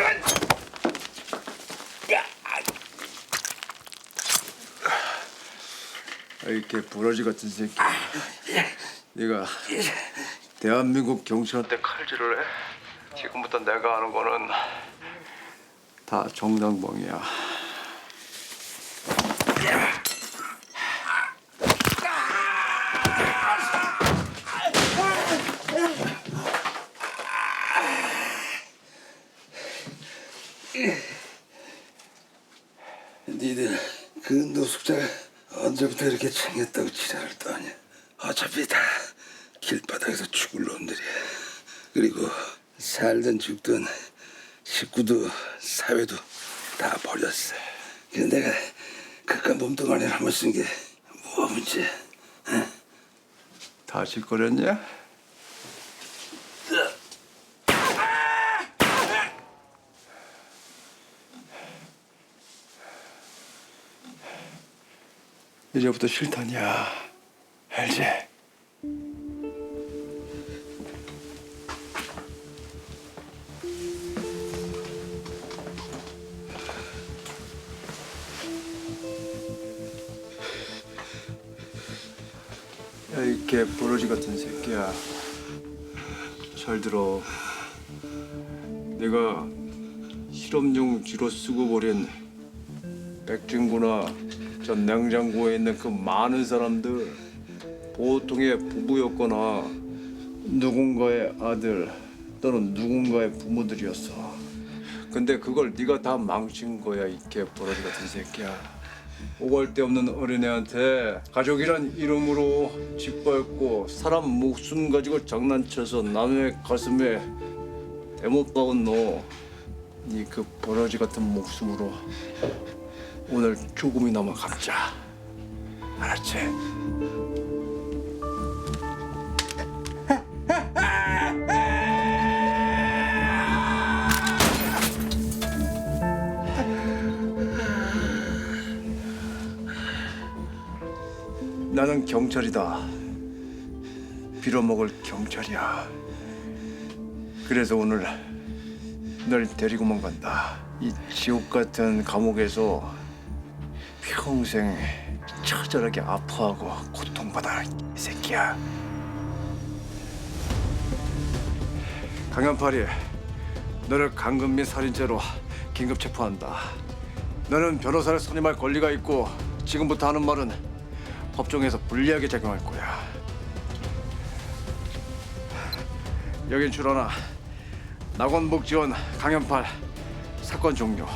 잠깐! 아, 이렇게 부러지 같은 새끼. 네가 대한민국 경찰한테 칼질을 해? 지금부터 내가 하는 거는 다 정당방위야. 아! 니들 그 노숙자가 언제부터 이렇게 챙겼다고 지랄을 떠냐? 어차피 다 길바닥에서 죽을 놈들이야. 그리고 살든 죽든 식구도 사회도 다 버렸어. 근데 내가 그깟 몸뚱아리를 한번 쓴 게 뭐가 문제 다 짓거렸냐? 이제부터 실탄이야. 알지? 야, 이 개 버러지 같은 새끼야. 잘 들어. 내가 실험용 쥐로 쓰고 버린 백진구나 전 냉장고에 있는 그 많은 사람들 보통의 부부였거나 누군가의 아들 또는 누군가의 부모들이었어. 근데 그걸 네가 다 망친 거야 이 개 버러지 같은 새끼야. 오갈 데 없는 어린애한테 가족이란 이름으로 짓밟고 사람 목숨 가지고 장난쳐서 남의 가슴에 대못 박은 너, 네 그 버러지 같은 목숨으로 오늘 조금이나마 갚자. 알았지? 나는 경찰이다. 빌어먹을 경찰이야. 그래서 오늘 널 데리고만 간다. 이 지옥 같은 감옥에서 평생 처절하게 아파하고 고통받아 이 새끼야. 강연팔이 너를 강금 및 살인죄로 긴급 체포한다. 너는 변호사를 선임할 권리가 있고 지금부터 하는 말은 법정에서 불리하게 작용할 거야. 여긴 출하나 낙원복 지원 강연팔 사건 종료.